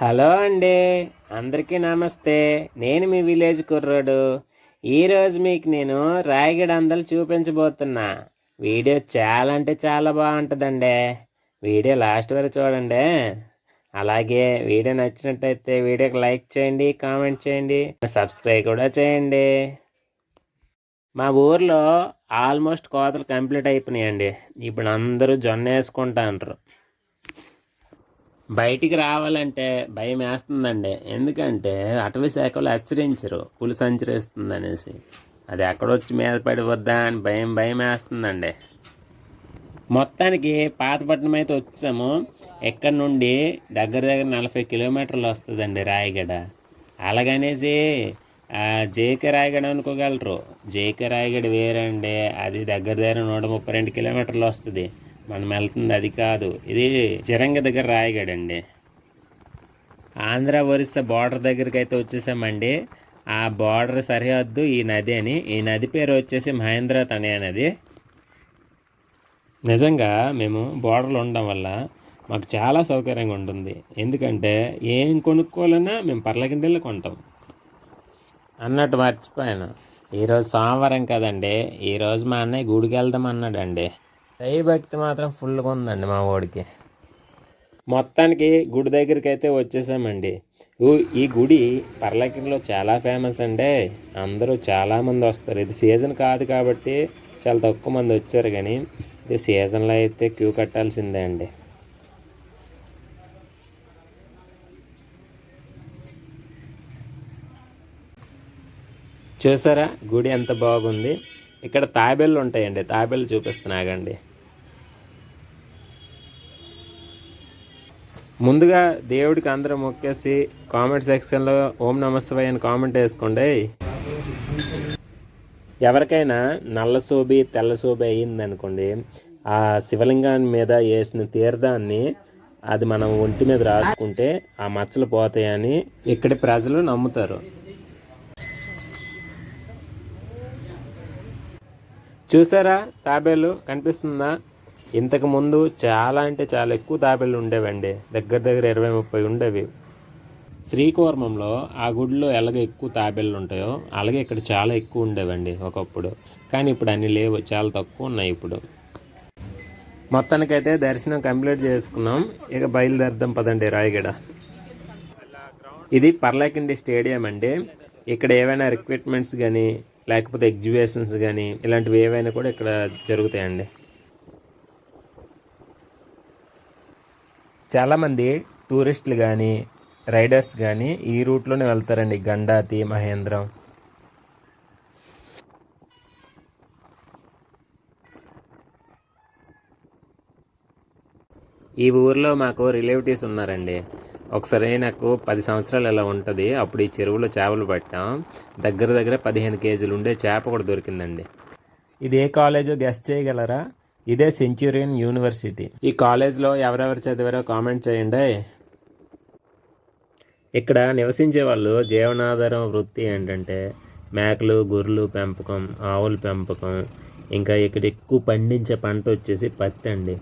Hello అండి. అందరికీ నమస్తే. నేను మీ విలేజ్ కుర్రోడు. ఈరోజు మీకు నేను రాయగడ అందలు చూపించబోతున్నా. వీడియో చాలా అంటే చాలా బాగుంటుందండి. వీడియో లాస్ట్ వరకు చూడండి. అలాగే వీడియో నచ్చినట్టయితే వీడియోకి లైక్ చేయండి కామెంట్ చేయండి సబ్స్క్రైబ్ కూడా చేయండి. మా ఊర్లో ఆల్మోస్ట్ కోతలు కంప్లీట్ అయిపోయినాయండి. ఇప్పుడు అందరూ జొన్న వేసుకుంటాండ్రు బయటికి రావాలంటే భయం వేస్తుందండి. ఎందుకంటే అటవీ శాఖలు హెచ్చరించరు. పులి సంచరిస్తుంది అనేసి అది ఎక్కడొచ్చి మీద పడి వద్దా అని భయం భయం వేస్తుందండి. మొత్తానికి పాతపట్నం అయితే వచ్చాము. ఇక్కడ నుండి దగ్గర దగ్గర నలభై కిలోమీటర్లు వస్తుందండి రాయగడ. అలాగనేసి జేకే రాయగడ అనుకోగలరు. జేకే రాయగడ వేరండి. అది దగ్గర దగ్గర నూట ముప్పై రెండు కిలోమీటర్లు వస్తుంది. మనం వెళ్తుంది. అది కాదు. ఇది జరంగ దగ్గర రాయగడండి. ఆంధ్ర ఒరిస్సా బార్డర్ దగ్గరికి అయితే వచ్చేసామండి. ఆ బార్డర్ సరిహద్దు ఈ నది అని. ఈ నది పేరు వచ్చేసి మహేంద్ర తనే నది. నిజంగా మేము బార్డర్లో ఉండడం వల్ల మాకు చాలా సౌకర్యంగా ఉంటుంది. ఎందుకంటే ఏం కొనుక్కోవాలన్నా మేము పర్లకిండెళ్ళి కొంటాం. అన్నట్టు మర్చిపోయాను. ఈరోజు సోమవారం కదండి. ఈరోజు మా అన్నయ్య గుడికి వెళ్దాం అన్నాడండి. దైవభక్తి మాత్రం ఫుల్గా ఉందండి మా వాడికి. మొత్తానికి గుడి దగ్గరికి అయితే వచ్చేసామండి ఈ గుడి పర్లకిలో చాలా ఫేమస్ అండి. అందరూ చాలామంది వస్తారు. ఇది సీజన్ కాదు కాబట్టి చాలా తక్కువ మంది వచ్చారు కానీ ఇది సీజన్లో అయితే క్యూ కట్టాల్సిందే అండి. చూసారా? గుడి ఎంత బాగుంది. ఇక్కడ తాబేళ్ళు ఉంటాయండి. తాబేళ్ళు చూపిస్తున్నాగండి ముందుగా దేవుడికి అందరూ మొక్కేసి కామెంట్ సెక్షన్లో ఓం నమస్తవాయ అని కామెంట్ వేసుకోండి. ఎవరికైనా నల్ల సోబి తెల్ల సోబి అయ్యింది అనుకోండి ఆ శివలింగాన్ని మీద వేసిన తీర్థాన్ని అది మనం ఒంటి మీద రాసుకుంటే ఆ మచ్చలు పోతాయని ఇక్కడి ప్రజలు నమ్ముతారు. చూసారా తాబేలు? కనిపిస్తుందా? ఇంతకుముందు చాలా అంటే చాలా ఎక్కువ తాబేళ్ళు ఉండేవండి. దగ్గర దగ్గర ఇరవై ముప్పై ఉండేవి. శ్రీకూర్మంలో ఆ గుడిలో ఎలాగ ఎక్కువ తాబేళ్ళు ఉంటాయో అలాగే ఇక్కడ చాలా ఎక్కువ ఉండేవండి ఒకప్పుడు. కానీ ఇప్పుడు అన్నీ లేవు చాలా తక్కువ ఉన్నాయి ఇప్పుడు. మొత్తానికైతే దర్శనం కంప్లీట్ చేసుకున్నాం. ఇక బయలుదేరదాం పదండి రాయగడ. ఇది పర్లాకిండి స్టేడియం అండి. ఇక్కడ ఏవైనా రిక్రూట్మెంట్స్ కానీ లేకపోతే ఎగ్జిబిషన్స్ కానీ ఇలాంటివి ఏవైనా కూడా ఇక్కడ జరుగుతాయండి. చాలామంది టూరిస్టులు కానీ రైడర్స్ కానీ ఈ రూట్లోనే వెళ్తారండి. గండాతి మహేంద్రం. ఈ ఊర్లో మాకు రిలేటివ్స్ ఉన్నారండి. ఒకసారి నాకు పది సంవత్సరాలు ఇలా ఉంటుంది. అప్పుడు ఈ చెరువులో చేపలు పట్టాం. దగ్గర దగ్గర పదిహేను కేజీలు ఉండే చేప కూడా దొరికిందండి. ఇది ఏ కాలేజో గెస్ట్ చేయగలరా? ఇదే సెంచురియన్ యూనివర్సిటీ. ఈ కాలేజ్లో ఎవరెవరు చదివారో కామెంట్ చేయండి. ఇక్కడ నివసించే వాళ్ళు జీవనాధారం వృత్తి ఏంటంటే మేకలు గొర్రెలు పెంపకం ఆవుల పెంపకం ఇంకా ఇక్కడ ఎక్కువ పండించే పంట వచ్చేసి పత్తి అండి.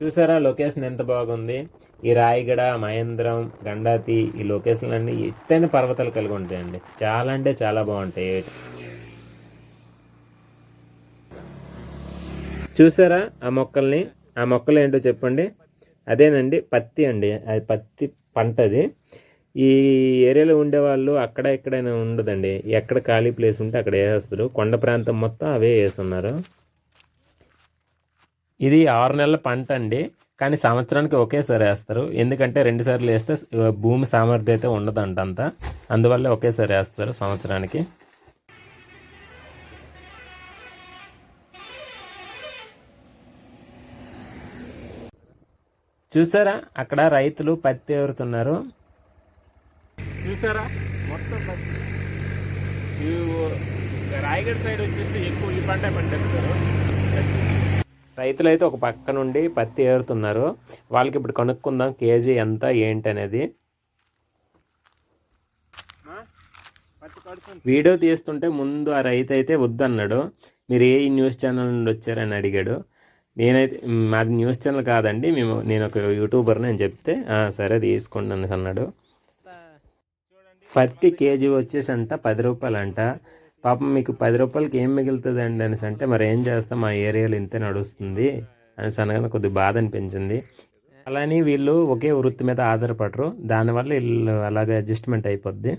చూసారా లొకేషన్ ఎంత బాగుంది? ఈ రాయగడ మహేంద్రం గండాతి ఈ లొకేషన్లు అన్నీ ఎత్తైన పర్వతాలు కలిగి ఉంటాయండి. చాలా అంటే చాలా బాగుంటాయి. చూసారా ఆ మొక్కల్ని? ఆ మొక్కలు ఏంటో చెప్పండి. అదేనండి పత్తి అండి. అది పత్తి పంట అది ఈ ఏరియాలో ఉండేవాళ్ళు అక్కడ ఎక్కడైనా ఉండదండి. ఎక్కడ ఖాళీ ప్లేస్ ఉంటే అక్కడ వేసేస్తారు. కొండ ప్రాంతం మొత్తం అవే వేస్తున్నారు. ఇది ఆరు నెలల పంట అండి. కానీ సంవత్సరానికి ఒకేసారి వేస్తారు. ఎందుకంటే రెండు సార్లు వేస్తే భూమి భూమి సామర్థ్యత ఉండదంట అంతా. అందువల్ల ఒకేసారి వేస్తారు సంవత్సరానికి. చూసారా? అక్కడ రైతులు పత్తి ఏరుతున్నారు. చూసారా? మొత్తం పత్తి. రాయగఢ సైడ్ వచ్చేసి ఎక్కువ ఈ పంట పండిస్తారు. రైతులు అయితే ఒక పక్క నుండి పత్తి ఏరుతున్నారు. వాళ్ళకి ఇప్పుడు కనుక్కుందాం కేజీ ఎంత ఏంటి అనేది. వీడియో తీస్తుంటే ముందు ఆ రైతు అయితే వద్దన్నాడు. మీరు ఏ న్యూస్ ఛానల్ నుండి వచ్చారని అడిగాడు. నేనైతే మాది న్యూస్ ఛానల్ కాదండి. మేము నేను ఒక యూట్యూబర్ని అని చెప్తే సరే తీసుకోండి అనేసి అన్నాడు. పత్తి కేజీ వచ్చేసి అంట పది రూపాయలు అంట పాపం మీకు పది రూపాయలకి ఏం మిగులుతుంది అండి అనేసి అంటే మరి ఏం చేస్తాం? మా ఏరియాలో ఇంతే నడుస్తుంది అనేసి అనగానే కొద్దిగా బాధ అనిపించింది. అలానే వీళ్ళు ఒకే వృత్తి మీద ఆధారపడరు. దానివల్ల వీళ్ళు అలాగే అడ్జస్ట్మెంట్ అయిపోద్ది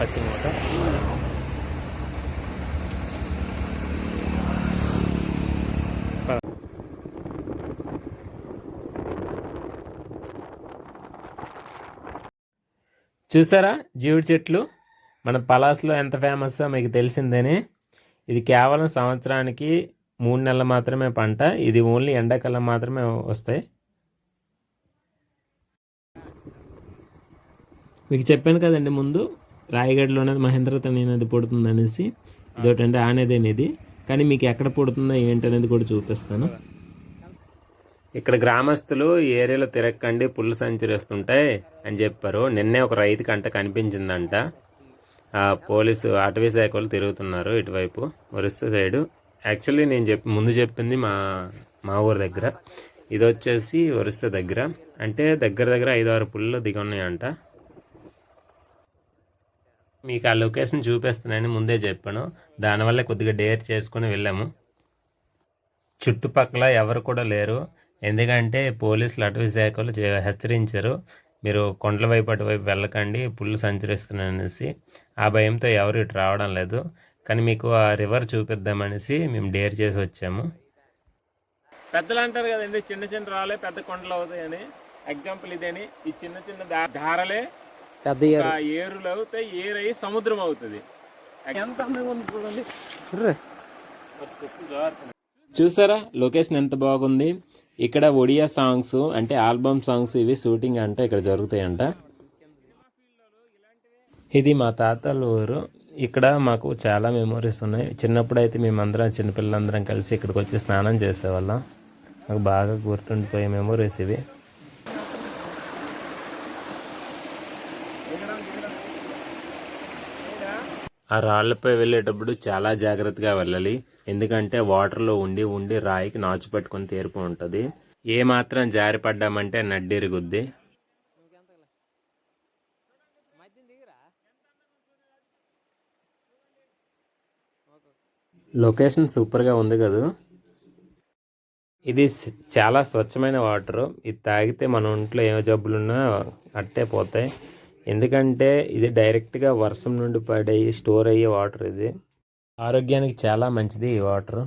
పత్తి మూట చూసారా? జీవుడి చెట్లు. మన పలాస్లో ఎంత ఫేమస్ మీకు తెలిసిందని. ఇది కేవలం సంవత్సరానికి మూడు నెలలు మాత్రమే పంట. ఇది ఓన్లీ ఎండాకాలం మాత్రమే వస్తాయి. మీకు చెప్పాను కదండి ముందు రాయగఢలోనే మహేంద్ర తని పుడుతుంది అనేసి ఇదొకటంటే ఆనేదేని ఇది కానీ మీకు ఎక్కడ పుడుతుందో ఏంటనేది కూడా చూపిస్తాను. ఇక్కడ గ్రామస్తులు ఏరియాలో తిరగకండి పుల్లు సంచరిస్తుంటాయి అని చెప్పారు. నిన్నే ఒక రైతు కంట కనిపించిందంట. పోలీసు అటవీ శాఖ వాళ్ళు తిరుగుతున్నారు ఇటువైపు ఒరిస్సా సైడు. యాక్చువల్లీ నేను చెప్పి ముందు చెప్పింది మా మా ఊరి దగ్గర. ఇది వచ్చేసి ఒరిస్సా దగ్గర. అంటే దగ్గర దగ్గర ఐదు ఆరు పుల్లు దిగి ఉన్నాయంట మీకు ఆ లొకేషన్ చూపిస్తున్నానని ముందే చెప్పాను. దానివల్ల కొద్దిగా డేర్ చేసుకొని వెళ్ళాము. చుట్టుపక్కల ఎవరు కూడా లేరు. ఎందుకంటే పోలీసులు అటవీ శాఖలు హెచ్చరించారు. మీరు కొండల వైపు అటువైపు వెళ్ళకండి పుల్లు సంచరిస్తున్నాయి అనేసి ఆ భయంతో ఎవరు ఇటు రావడం లేదు. కానీ మీకు ఆ రివర్ చూపిద్దామనేసి మేము డేర్ చేసి వచ్చాము. పెద్దలు అంటారు కదండి చిన్న చిన్న రాలే పెద్ద కొండలు అవుతాయని. ఎగ్జాంపుల్ ఇదేని ఈ చిన్న చిన్న ధారలే పెద్ద ఏరులు అవుతాయి ఏరు అయ్యి సముద్రం అవుతుంది. ఎంత అందంగా ఉంది చూడండి. చూసారా? లొకేషన్ ఎంత బాగుంది? ఇక్కడ ఒడియా సాంగ్స్ అంటే ఆల్బమ్ సాంగ్స్ ఇవి షూటింగ్ అంటే ఇక్కడ జరుగుతాయంట. ఇది మా తాతల ఊరు. ఇక్కడ మాకు చాలా మెమోరీస్ ఉన్నాయి. చిన్నప్పుడు అయితే మేమందరం చిన్నపిల్లలందరం కలిసి ఇక్కడికి వచ్చి స్నానం చేసేవాళ్ళం. నాకు బాగా గుర్తుండిపోయే మెమోరీస్ ఇవి. ఆ రాళ్ళపై వెళ్ళేటప్పుడు చాలా జాగ్రత్తగా వెళ్ళాలి. ఎందుకంటే వాటర్లో ఉండి ఉండి రాయికి నాచు పెట్టుకుని తీర్పు ఉంటుంది. ఏ మాత్రం జారి పడ్డామంటే నడ్డిరుగుద్ది. లొకేషన్ సూపర్గా ఉంది కదా. ఇది చాలా స్వచ్ఛమైన వాటర్. ఇది తాగితే మన ఒంట్లో ఏ జబ్బులున్నా అట్టే పోతాయి. ఎందుకంటే ఇది డైరెక్ట్గా వర్షం నుండి పడే స్టోర్ అయ్యే వాటర్ ఇది. ఆరోగ్యానికి చాలా మంచిది ఈ వాటర్.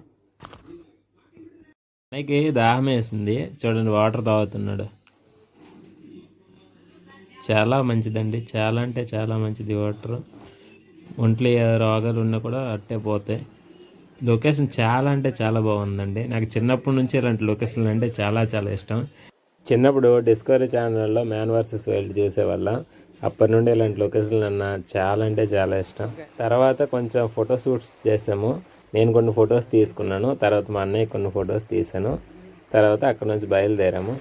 అన్నయ్యకి దాహం వేసింది. చూడండి వాటర్ తాగుతున్నాడు. చాలా మంచిదండి. చాలా అంటే చాలా మంచిది వాటర్. ఒంట్లో ఏ రోగాలు ఉన్నా కూడా అట్టే పోతాయి. లొకేషన్ చాలా అంటే చాలా బాగుందండి. నాకు చిన్నప్పటి నుంచి ఇలాంటి లొకేషన్లు అంటే చాలా చాలా ఇష్టం. చిన్నప్పుడు డిస్కవరీ ఛానల్లో మ్యాన్ వర్సెస్ వైల్డ్ చూసేవాళ్ళం. అప్పటి నుండి ఇలాంటి లొకేషన్లు అన్న చాలా అంటే చాలా ఇష్టం. తర్వాత కొంచెం ఫోటో షూట్స్ చేసాము. నేను కొన్ని ఫొటోస్ తీసుకున్నాను. తర్వాత మా అన్నయ్య కొన్ని ఫొటోస్ తీసాను. తర్వాత అక్కడ నుంచి బయలుదేరాము.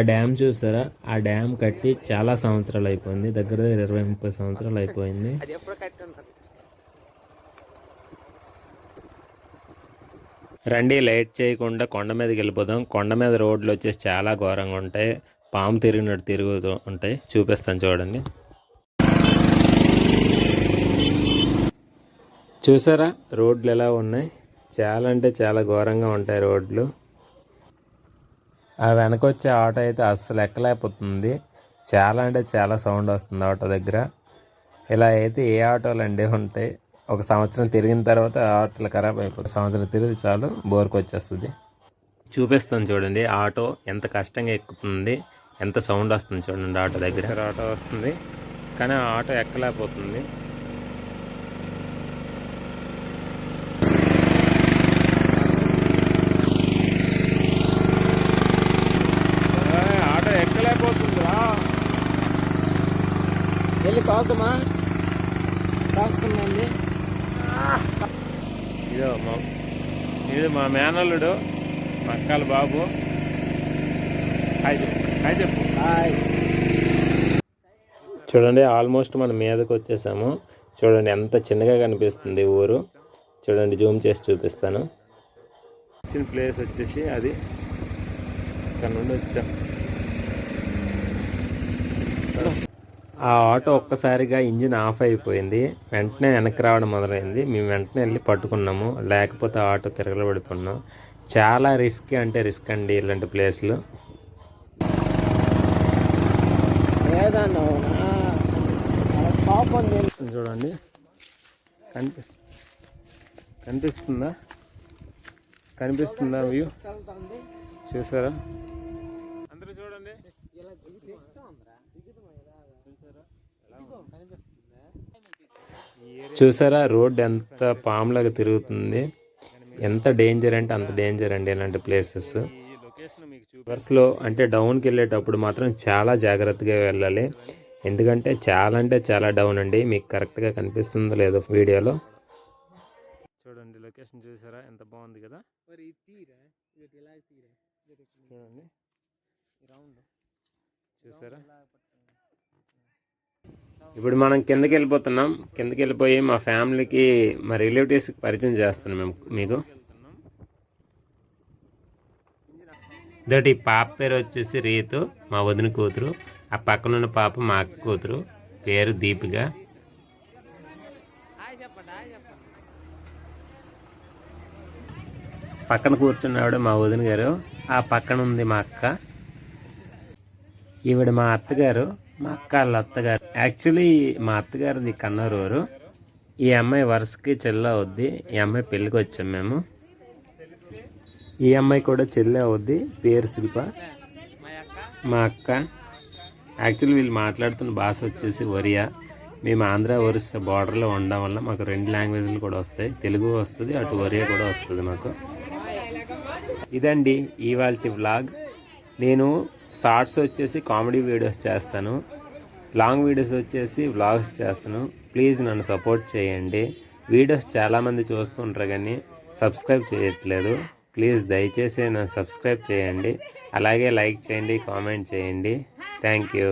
ఆ డ్యామ్ చూసారా? ఆ డ్యామ్ కట్టి చాలా సంవత్సరాలు అయిపోయింది. దగ్గర దగ్గర ఇరవై ముప్పై సంవత్సరాలు అయిపోయింది. రండి లైట్ చేయకుండా కొండ మీదకి వెళ్ళిపోదాం. కొండ మీద రోడ్లు వచ్చేసి చాలా ఘోరంగా ఉంటాయి. పాము తిరిగినట్టు తిరుగుతూ ఉంటాయి. చూపిస్తాను చూడండి. చూసారా? రోడ్లు ఎలా ఉన్నాయి? చాలా అంటే చాలా ఘోరంగా ఉంటాయి రోడ్లు. ఆ వెనక వచ్చే ఆటో అయితే అస్సలు ఎక్కలేకపోతుంది. చాలా అంటే చాలా సౌండ్ వస్తుంది ఆటో దగ్గర. ఇలా అయితే ఏ ఆటోలు అండి ఉంటాయి? ఒక సంవత్సరం తిరిగిన తర్వాత ఆటోలు ఖరాబ్ అయిపోతుంది సంవత్సరం తిరిగి చాలు బోర్కి వచ్చేస్తుంది. చూపిస్తాను చూడండి. ఆటో ఎంత కష్టంగా ఎక్కుతుంది ఎంత సౌండ్ వస్తుంది చూడండి ఆటో దగ్గర. ఆటో వస్తుంది. కానీ ఆ ఆటో ఎక్కలేకపోతుంది. ఇదో మా ఇది మా మేనల్లుడు మా అక్కల బాబు. హాయ్ చెప్పు. హాయ్ చెప్పు. హాయ్. చూడండి ఆల్మోస్ట్ మనం మీదకి వచ్చేసాము. చూడండి ఎంత చిన్నగా కనిపిస్తుంది ఊరు. చూడండి జూమ్ చేసి చూపిస్తాను. వచ్చిన ప్లేస్ వచ్చేసి అది. ఇక్కడ నుండి వచ్చాం. ఆ ఆటో ఒక్కసారిగా ఇంజిన్ ఆఫ్ అయిపోయింది. వెంటనే వెనక్కి రావడం మొదలైంది. మేము వెంటనే వెళ్ళి పట్టుకున్నాము. లేకపోతే ఆటో తిరగలబడిపోన్నాం చాలా రిస్క్ అంటే రిస్క్ అండి ఇలాంటి ప్లేస్లు. చూడండి. కనిపిస్తుంది కనిపిస్తుందా? కనిపిస్తుందా వ్యూ? చూసారా అందరూ చూడండి ఇలా దిగుతుందిరా చూసారా? రోడ్ ఎంత పాములాగా తిరుగుతుంది. ఎంత డేంజర్ అంటే అంత డేంజర్ అండి ఇలాంటి ప్లేసెస్ బస్సులో అంటే డౌన్కి వెళ్ళేటప్పుడు మాత్రం చాలా జాగ్రత్తగా వెళ్ళాలి. ఎందుకంటే చాలా అంటే చాలా డౌన్ అండి. మీకు కరెక్ట్గా కనిపిస్తుందో లేదో వీడియోలో. చూడండి లొకేషన్ చూసారా? ఎంత బాగుంది కదా? చూడండి. రౌండ్ చూసారా? ఇప్పుడు మనం కిందకి వెళ్ళిపోతున్నాం. కిందకి వెళ్ళిపోయి మా ఫ్యామిలీకి మా రిలేటివ్స్కి పరిచయం చేస్తున్నాం మేము మీకు. ఇదొకటి పాప పేరు వచ్చేసి రీతు మా వదిన కూతురు. ఆ పక్కన ఉన్న పాప మా అక్క కూతురు. పేరు దీపిక. పక్కన కూర్చున్నావిడ మా వదిన గారు. ఆ పక్కన ఉంది మా అక్క. ఈవిడ మా అత్తగారు మా అక్క వాళ్ళ అత్తగారు. యాక్చువల్లీ మా అత్తగారిది కన్నరూరు. ఈ అమ్మాయి వరుసకి చెల్లె అవుద్ది. ఈ అమ్మాయి పెళ్ళికి వచ్చాం మేము. ఈ అమ్మాయి కూడా చెల్లె అవుద్ది. పేరు శిల్ప. మా అక్క. మా అక్క యాక్చువల్లీ వీళ్ళు మాట్లాడుతున్న భాష వచ్చేసి ఒరియా. మేము ఆంధ్ర ఒరిస్సా బార్డర్లో ఉండడం వల్ల మాకు రెండు లాంగ్వేజ్లు కూడా వస్తాయి. తెలుగు వస్తుంది అటు ఒరియా కూడా వస్తుంది మాకు. ఇదండి ఇవాళ వ్లాగ్ నేను షార్ట్స్ వచ్చేసి కామెడీ వీడియోస్ చేస్తాను. లాంగ్ వీడియోస్ వచ్చేసి వ్లాగ్స్ చేస్తాను. ప్లీజ్ నన్ను సపోర్ట్ చేయండి. వీడియోస్ చాలామంది చూస్తుంటారు కానీ సబ్స్క్రైబ్ చేయట్లేదు. ప్లీజ్ దయచేసి నన్ను సబ్స్క్రైబ్ చేయండి. అలాగే లైక్ చేయండి కామెంట్ చేయండి. Thank you.